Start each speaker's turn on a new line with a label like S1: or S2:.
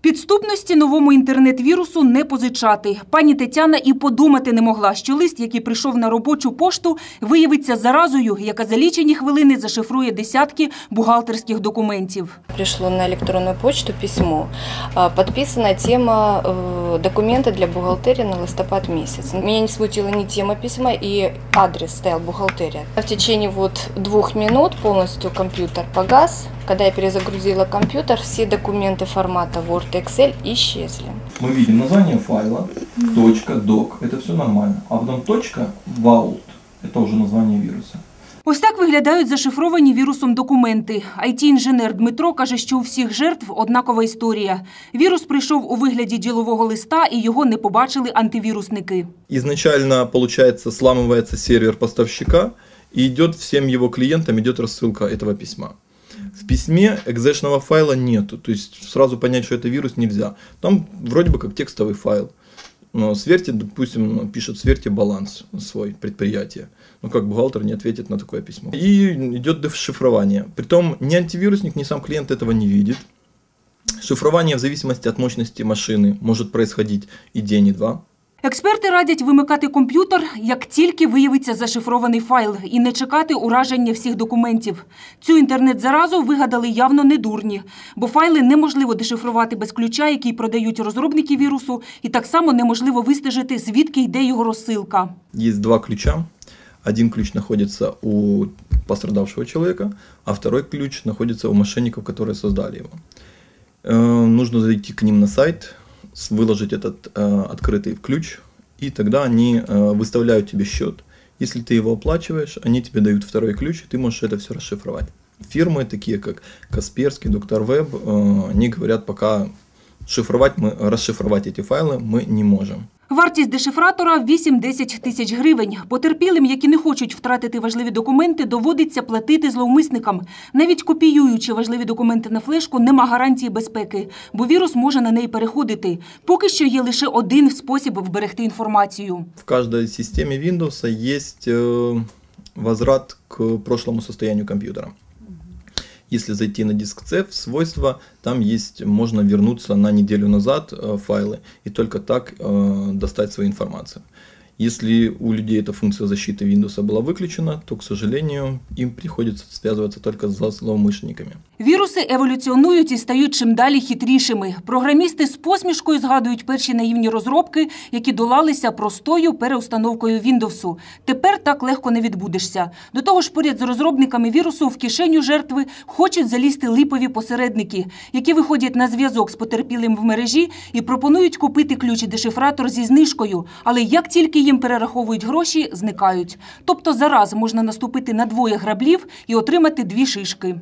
S1: Підступності новому інтернет-вірусу не позичати. Пані Тетяна і подумати не могла, що лист, який прийшов на робочу пошту, виявиться заразою, яка за лічені хвилини зашифрує десятки бухгалтерських документів.
S2: Пришло на электронную почту письмо. А, Подписана тема э, документы для бухгалтерии на листопад месяц. Меня не смутила ни тема письма и адрес стоял бухгалтерия. В течение вот двух минут полностью компьютер погас. Когда я перезагрузила компьютер, все документы формата Word и Excel исчезли.
S3: мы видим название файла, точка, док, это все нормально. А потом точка, vault, это уже название вируса.
S1: Ось так виглядають зашифровані вірусом документи. IT-інженер Дмитро каже, що у всіх жертв однакова історія. Вірус прийшов у вигляді ділового листа і його не побачили антивірусники.
S3: Изначально, получается, сламывается сервер поставщика и идет всем его клиентам, идет рассылка этого письма. В письме экзешного файла нету, то есть сразу понять, что это вирус нельзя. Там вроде бы как текстовый файл. Но сверьте, допустим, ну, пишет сверьте баланс свой предприятия. Ну как бухгалтер не ответит на такое письмо. И идет дешифрование. Притом ни антивирусник, ни сам клиент этого не видит. Шифрование в зависимости от мощности машины может происходить и день, и два.
S1: Експерти радять вимикати комп'ютер, як тільки виявиться зашифрований файл, і не чекати ураження всіх документів. Цю інтернет-заразу вигадали явно не дурні, бо файли неможливо дешифрувати без ключа, який продають розробники вірусу, і так само неможливо вистежити, звідки йде його розсилка.
S3: Есть два ключа. Один ключ находится у пострадавшего человека, а второй ключ находится у мошенников, которые создали его. Э, Нужно зайти к ним на сайт, выложить этот э, открытый ключ, и тогда они э, выставляют тебе счет. Если ты его оплачиваешь, они тебе дают второй ключ, и ты можешь это все расшифровать. Фирмы, такие как Касперский, Доктор Веб, э, они говорят, пока шифровать мы, расшифровать эти файлы мы не можем.
S1: Вартість дешифратора 8-10 тисяч гривень. Потерпілим, які не хочуть втратити важливі документи, доводиться платити зловмисникам. Навіть копіюючи важливі документи на флешку, нема гарантії безпеки, бо вірус може на неї переходити. Поки що є лише один спосіб вберегти інформацію.
S3: В каждой системе Windows есть э, возврат к прошлому состоянию компьютера. Если зайти на диск C в свойства, там есть, можно вернуться на неделю назад э, файлы и только так э, достать свою информацию. Если у людей эта функция защиты Windows была выключена, то, к сожалению, им приходится связываться только с злоумышленниками.
S1: Віруси еволюціонують і стають чим далі хитрішими. Програмісти з посмішкою згадують перші наївні розробки, які долалися простою переустановкою Віндовсу. Тепер так легко не відбудешся. До того ж, поряд з розробниками вірусу в кишеню жертви хочуть залізти липові посередники, які виходять на зв'язок з потерпілим в мережі і пропонують купити ключ і дешифратор зі знижкою. Але як тільки їм перераховують гроші, зникають. Тобто зараз можна наступити на двоє граблів і отримати дві шишки.